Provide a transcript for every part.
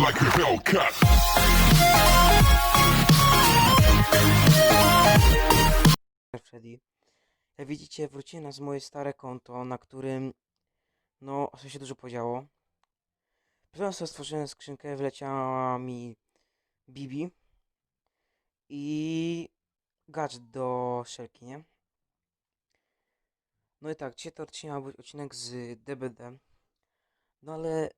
like a Hellcat. Freddy. Jak widzicie, wróciłem na moje stare konto, na którym, no, się dużo podziało. Potem sobie stworzyłem skrzynkę, wleciała mi Bibi i gadżet do szelki, nie? No i tak, dzisiaj to odcinek ma być odcinek z DBD. No ale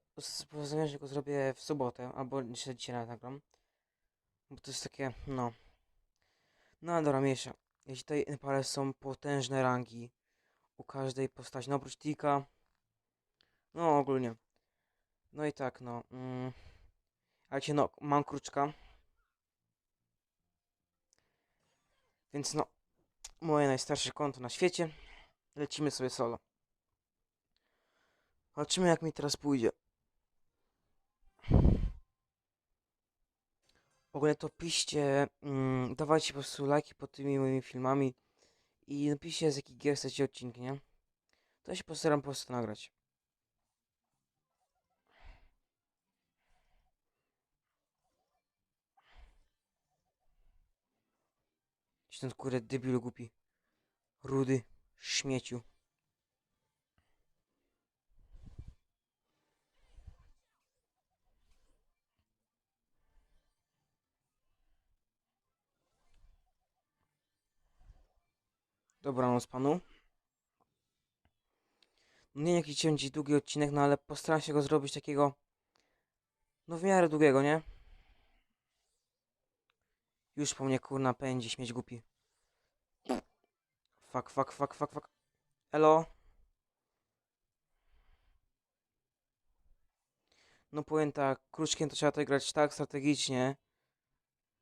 że go zrobię w sobotę, albo jeszcze dzisiaj nawet nagram. Bo to jest takie, no. No dobra, mniejsza. Jeśli tutaj parę są potężne rangi u każdej postaci, no oprócz Tika. No ogólnie. No i tak, no. Mm, ale cię, no, mam kruczka. Więc no, moje najstarsze konto na świecie. Lecimy sobie solo. Zobaczymy jak mi teraz pójdzie. W ogóle to piszcie, mm, dawajcie po prostu lajki pod tymi moimi filmami i napiszcie z jakich gier chcecie odcinki, nie? To się postaram po prostu nagrać. Gdzieś ten kurde debilu głupi. Rudy, śmieciu. Dobranoc panu. No nie jakiś będzie długi odcinek, no ale postaram się go zrobić takiego, no w miarę długiego, nie? Już po mnie kurna pędzi, śmieć głupi. Fuck, fuck, fuck, fuck, fuck. Elo? No powiem tak, kruczkiem to trzeba tutaj grać tak strategicznie,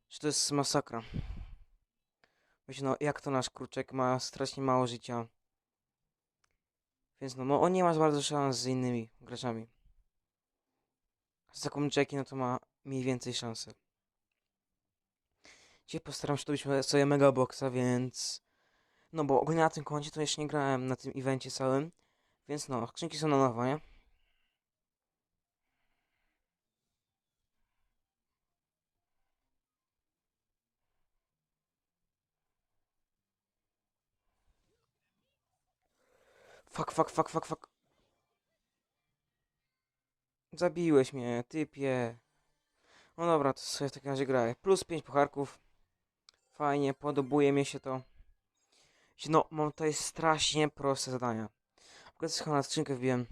że to jest masakra. Wiecie, no jak to nasz kruczek ma strasznie mało życia. Więc no, no on nie ma za bardzo szans z innymi graczami. Z taką Jackie, no to ma mniej więcej szanse. Dzisiaj postaram się dobić sobie mega boxa, więc... No bo ogólnie na tym koncie to jeszcze nie grałem na tym evencie całym. Więc no, skrzynki są na nowo, nie? Fuck, fuck, fuck, fuck, fuck. Zabiłeś mnie, typie. No dobra, to sobie w takim razie grałem. Plus 5 pucharków. Fajnie, podobuje mi się to. No, mam tutaj strasznie proste zadania. W ogóle chyba na skrzynkę wbiłem.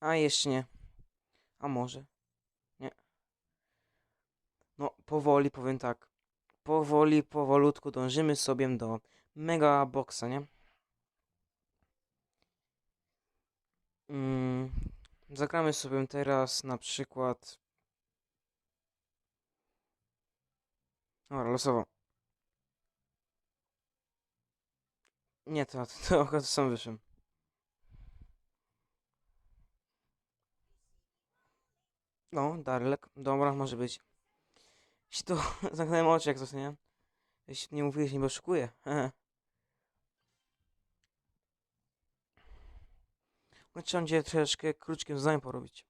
A jeszcze nie. A może? Nie. No, powoli powiem tak. Powoli, powolutku dążymy sobie do mega boxa, nie? Mm, zagramy sobie teraz na przykład. Dobra, losowo. Nie, to, to, to sam wyszłem. No, Darlek. Dobra, może być. Jeśli to zamknąłem oczy, jak to nie? Jeśli nie mówiłeś, nie oszukuję. No trzeba będzie troszeczkę krótkim zdaniem porobić.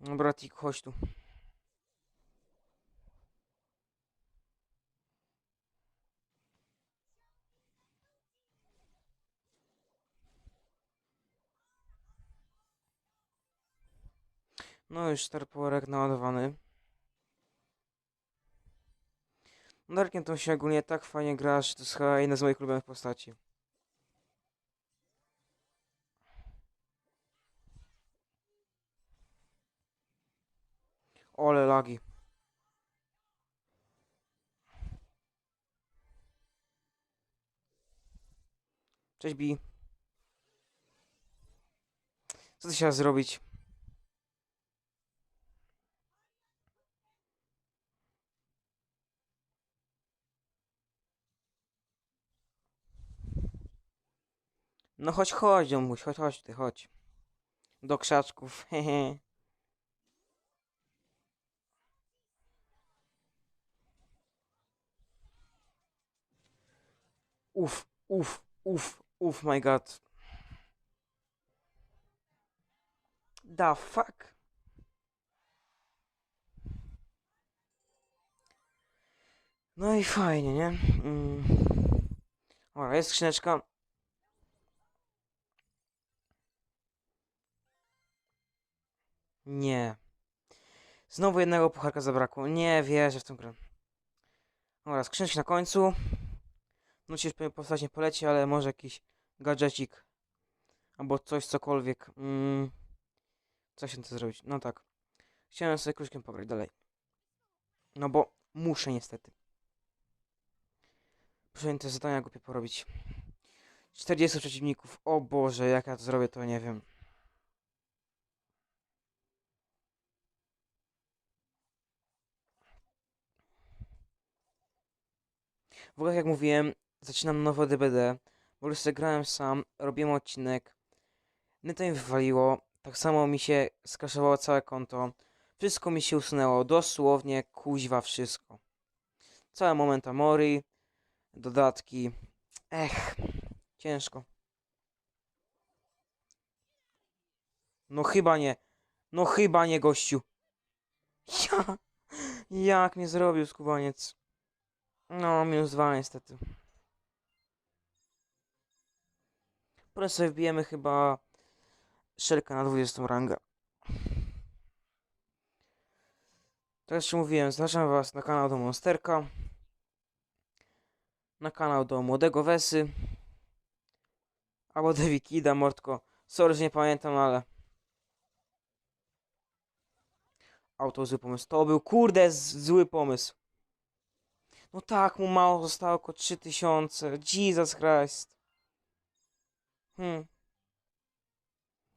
No bratik, chodź tu. No już Star Powerek naładowany. Darkiem to się ogólnie tak fajnie gra, że to jest chyba jedna z moich ulubionych postaci. Ole lagi. Cześć Bi. Co ty chciałeś zrobić? No chodź, chodź, Ziomuś, chodź, chodź ty, chodź. Do krzaczków, hehe. Uf, uf, uf, uf, my god. Da fuck? No i fajnie, nie? Mm. Ora, jest skrzyneczka. Nie. Znowu jednego pucharka zabrakło. Nie wierzę w tę grę. Dobra, skrzyneczki na końcu. No ci już postać nie poleci, ale może jakiś gadżecik. Albo coś, cokolwiek. Mm. Co się to zrobić? No tak. Chciałem sobie kruszkiem pograć dalej. No bo muszę niestety. Muszę te zadania głupie porobić. 40 przeciwników. O Boże, jak ja to zrobię, to nie wiem. W ogóle jak mówiłem, zaczynam nowe DBD. Ogóle sobie grałem sam, robiłem odcinek. Neta mi wywaliło. Tak samo mi się skraszowało całe konto. Wszystko mi się usunęło. Dosłownie kuźwa wszystko. Całe momenta mori. Dodatki. Ech. Ciężko. No chyba nie. No chyba nie, gościu. Ja. Jak mnie zrobił skubaniec. No, minus dwa niestety. Potem sobie wbijemy chyba szelkę na 20 rangę. Tak jak już mówiłem, zapraszam was na kanał do Monsterka. Na kanał do Młodego Wesy. Albo do Wikida, Mordko. Sorry, że nie pamiętam, ale... Auto zły pomysł. To był kurde zły pomysł. No tak, mu mało zostało, około 3000. Jesus Christ. Hmm.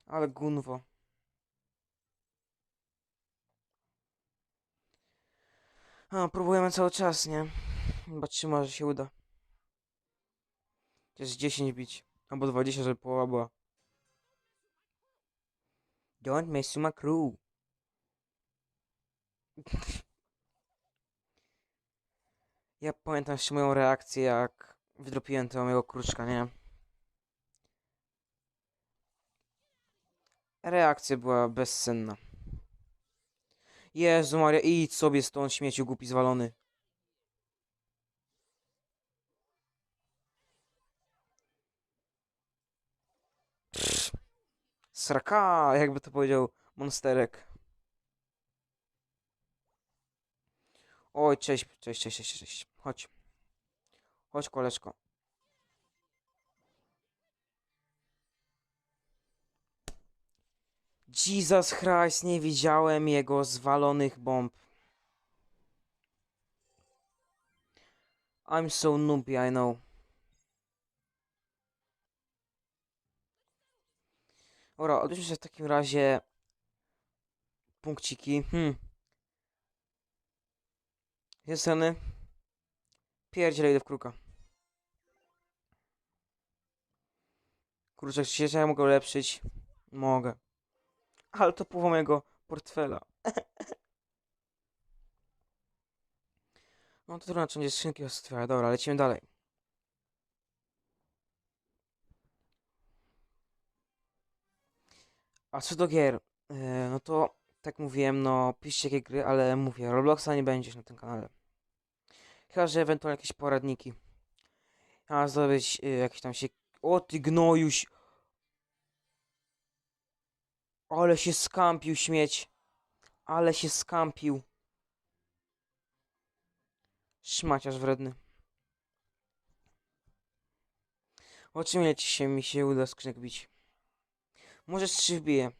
Ale gunwo. A, próbujemy cały czas, nie? Zobaczymy, może się uda. Jest 10 bić. Albo 20, żeby połowa była. Don't mess with my crew. Ja pamiętam jeszcze moją reakcję, jak wydropiłem tego mojego kruczka, nie? Reakcja była bezsenna. Jezu Maria, idź sobie stąd, śmieciu głupi zwalony. Pff, Sraka, jakby to powiedział monsterek. Oj, cześć, cześć, cześć, cześć, cześć. Chodź. Chodź, koleżko. Jesus Christ, nie widziałem jego zwalonych bomb. I'm so noobie, I know. Dobra, odbierzmy się w takim razie punkciki. Hmm. Z jednej strony pierdzielę idę w kruka. Kurczę, czy ja mogę ulepszyć? Mogę. Ale to połowa mojego portfela. No to trudno, czy będzie skrzynki otwiera. Dobra, lecimy dalej. A co do gier, e, no to tak mówiłem, no piszcie jakie gry, ale mówię, Robloxa nie będziesz na tym kanale. Chyba, że ewentualnie jakieś poradniki. A zdobyć y, jakieś tam się... O ty gnojuś! Ale się skampił śmieć. Ale się skampił. Szmaciarz wredny. O czym leci się mi się uda skrzynek bić? Może trzy wbije.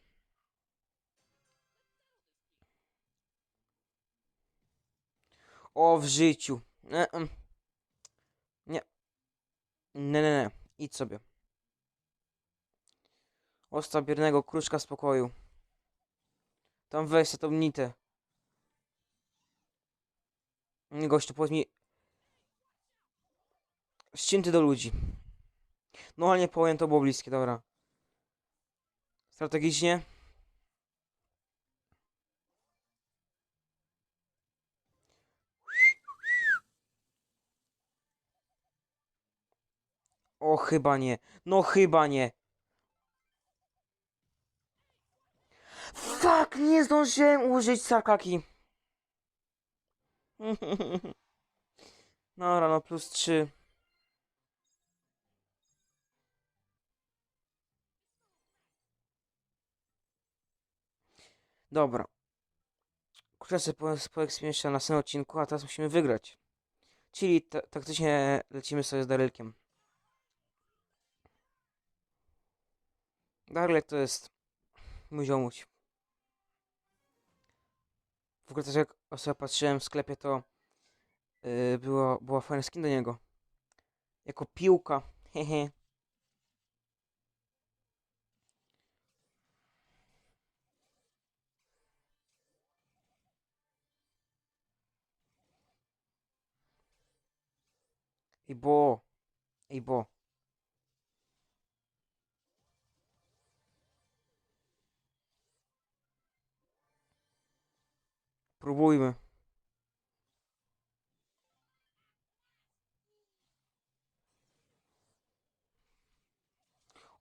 O, w życiu. Nie. Nie, nie, nie. Idź sobie. Ostaw biernego kruczka spokoju. Tam weź tą nitę. Gościu, powiedz mi... Ścięty do ludzi. No ale nie powiem, to było bliskie, dobra. Strategicznie. O, chyba nie. No chyba nie. Fuck, nie zdążyłem użyć sarkaki. No plus 3. Dobra. Sobie po, jeszcze na następnym odcinku, a teraz musimy wygrać. Czyli ta, taktycznie lecimy sobie z Darylkiem. Darylek to jest mój ziomuś. W ogóle też jak sobie patrzyłem w sklepie, to yy, było, była fajna skin do niego. Jako piłka. Hehe. Ej bo. Ej bo. Próbujmy.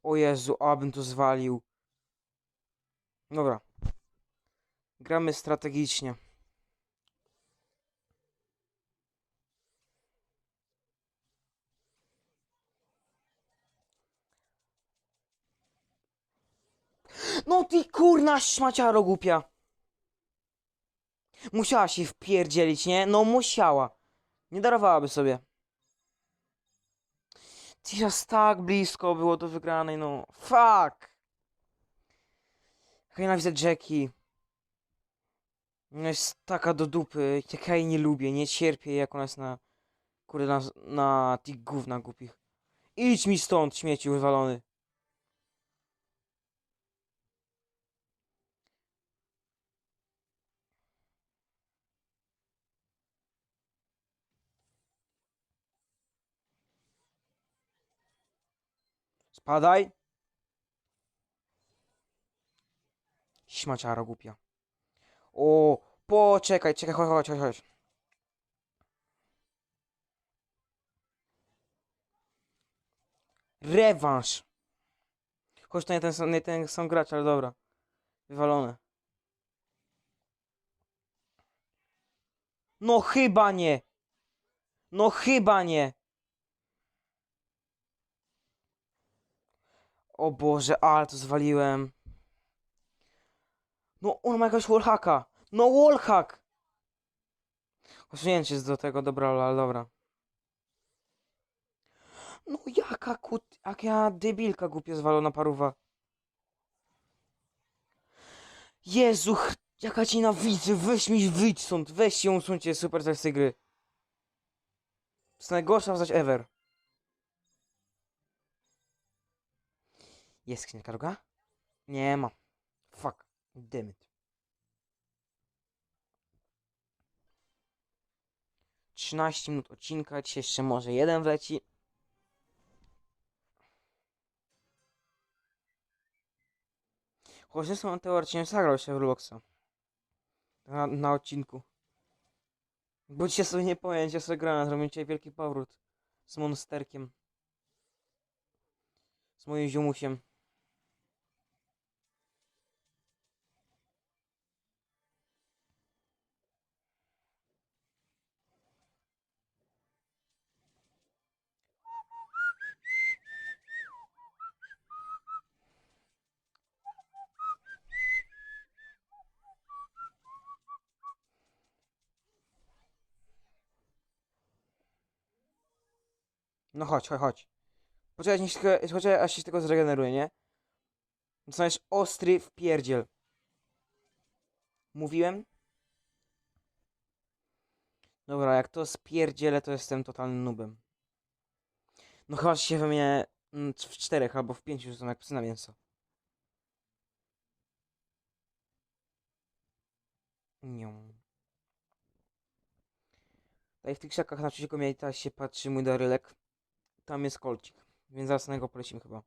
O Jezu, abym to zwalił. Dobra. Gramy strategicznie. No ty kurna szmaciaro głupia. Musiała się wpierdzielić, nie? No musiała. Nie darowałaby sobie. Teraz tak blisko było do wygranej, no. Fuck! Ja nienawidzę Jackie. Ona jest taka do dupy. Jak ja jej nie lubię, nie cierpię jak ona jest na... Kurde, na, na tych gówna głupich. Idź mi stąd, śmieci wywalony. Spadaj. Śmaciara głupia. O, poczekaj, czekaj, chodź, chodź, chodź. Rewanż. Choć to nie ten, nie ten sam gracz, ale dobra. Wywalone. No chyba nie. No chyba nie. O Boże, ale to zwaliłem. No, on ma jakiegoś wallhacka. No, wallhack! Usunięcie jest do tego, dobra, ale dobra. No, jaka kut... Jaka debilka głupia zwalona paruwa. Jezu, jaka ci nienawidzę, weź mi wyjdź stąd, weź ją usuńcie, super z tej gry. To jest najgorsza postać ever. Jest skrzynka druga? Nie ma. Fuck. Damn it. 13 minut odcinka, dzisiaj jeszcze może jeden wleci. Chociaż zresztą teoretycznie nie zagrał się w Robloxa. Na, na odcinku. Bo dzisiaj sobie nie powiem, ja sobie grałem, zrobię dzisiaj wielki powrót. Z monsterkiem. Z moim ziomusiem. No chodź, chodź, chodź. Poczekaj, niech się tylko, poczekaj aż się tylko zregeneruje, nie? Dostaniesz ostry wpierdziel. Mówiłem? Dobra, jak to spierdzielę, to jestem totalnym nubem. No chyba się we mnie mm, w czterech albo w pięciu są jak psy na mięso. Nią. Tutaj w tych krzakach na przeciwko mnie teraz się patrzy mój darylek. Tam jest kolcik, więc zaraz na niego polecimy chyba.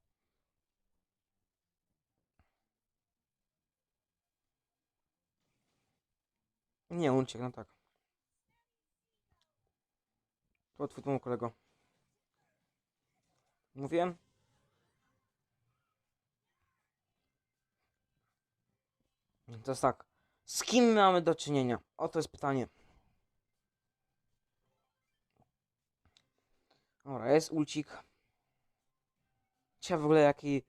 Nie, uciekł, no tak. To twój tomu kolego. Mówiłem? To jest tak. Z kim mamy do czynienia? Oto jest pytanie. Dobra, jest ulcik. Ciekawe w ogóle jaki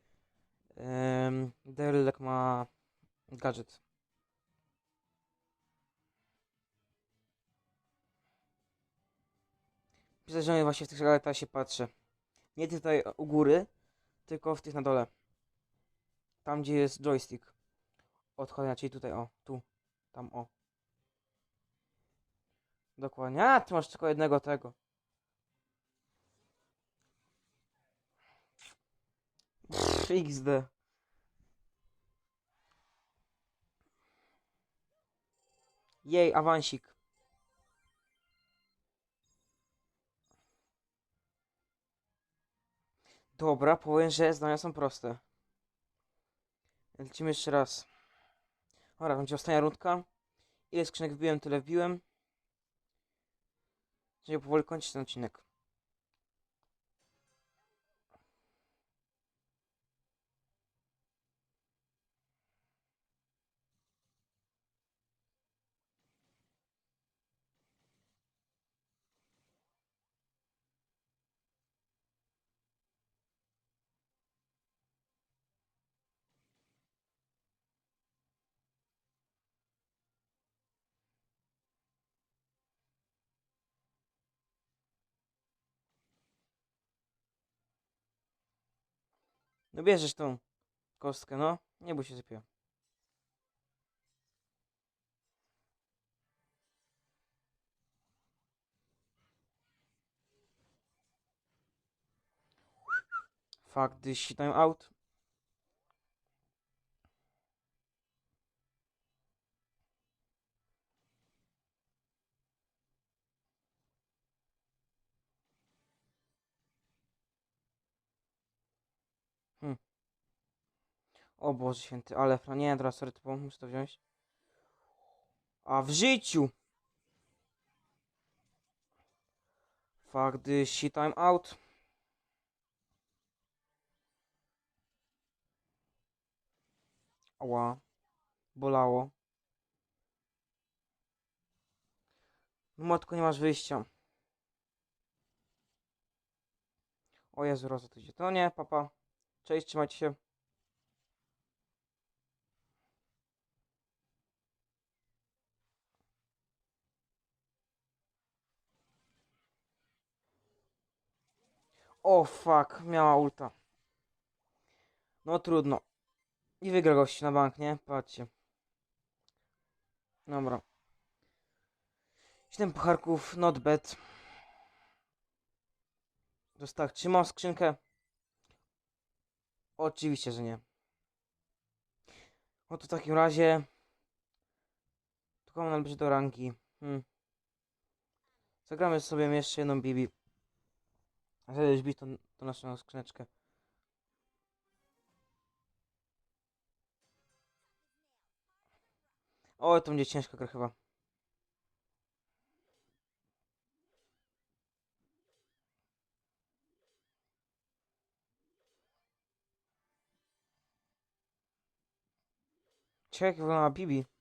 um, Derylek ma gadżet. Pisać, właśnie w tych gadżetach się patrzę. Nie tutaj u góry, tylko w tych na dole. Tam gdzie jest joystick. Odchodzenia, czyli tutaj o, tu, tam o. Dokładnie. A, ty masz tylko jednego tego. Pff, XD. Jej, awansik. Dobra, powiem, że zdania są proste. Lecimy jeszcze raz. Dobra, będzie ostatnia rundka. Ile skrzynek wbiłem, tyle wbiłem. Żeby powoli kończyć ten odcinek. No bierzesz tą kostkę, no. Nie bój się sypie. Fuck this shit, I'm out. O Boże święty, ale fra, nie, dobra, sorry, to muszę to wziąć. A w życiu! Fuck this shit, I'm out. Ała. Bolało. No matko, nie masz wyjścia. O Jezu, Roza, to idzie. To nie, papa. Cześć, trzymajcie się. O fuck, miała ulta. No trudno. I wygra gość na bank, nie? Patrzcie. Dobra. 7 pucharków, not bad. Jest tak, czy mam skrzynkę? Oczywiście, że nie. No to w takim razie... Tylko mam należy do rangi. Hmm. Zagramy sobie jeszcze jedną Bibi. Zbić tą, tą naszą skrzyneczkę. O, to będzie ciężka gra chyba. Ciekawe jak wygląda Bibi.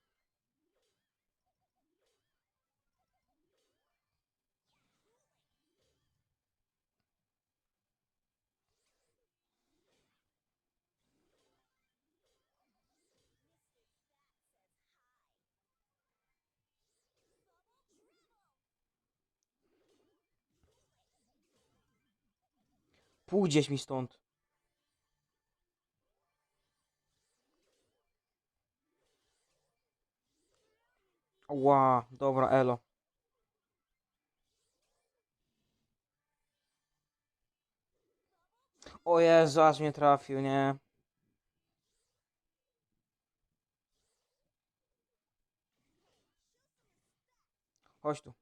Pójdziesz mi stąd. Ła, dobra, elo. O Jezu, aż mnie trafił, nie? Chodź tu.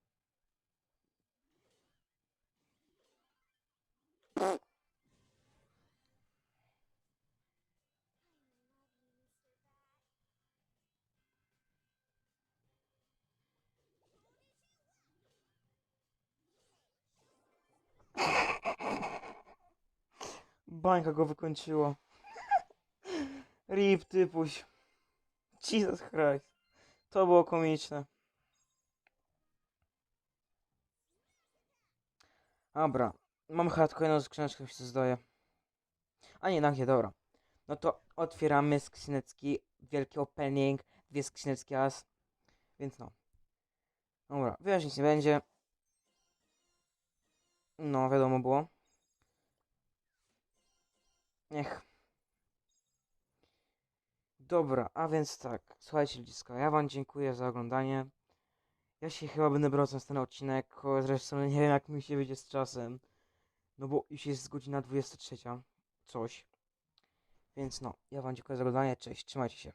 Bańka go wykończyła. Rip, typuś. Jesus Christ. To było komiczne. Dobra. Mam chyba tylko jedną skrzyneczkę, mi się zdaje. A nie, dobra. No to otwieramy skrzyneczki. Wielki opening. Dwie skrzyneczki aż. Więc no. Dobra, nic nie będzie. No, wiadomo było. Niech. Dobra, a więc tak. Słuchajcie, ludziska, ja wam dziękuję za oglądanie. Ja się chyba będę brał za ten odcinek, zresztą nie wiem jak mi się wyjdzie z czasem. No bo już jest godzina 23. Coś. Więc no, ja wam dziękuję za oglądanie, cześć, trzymajcie się.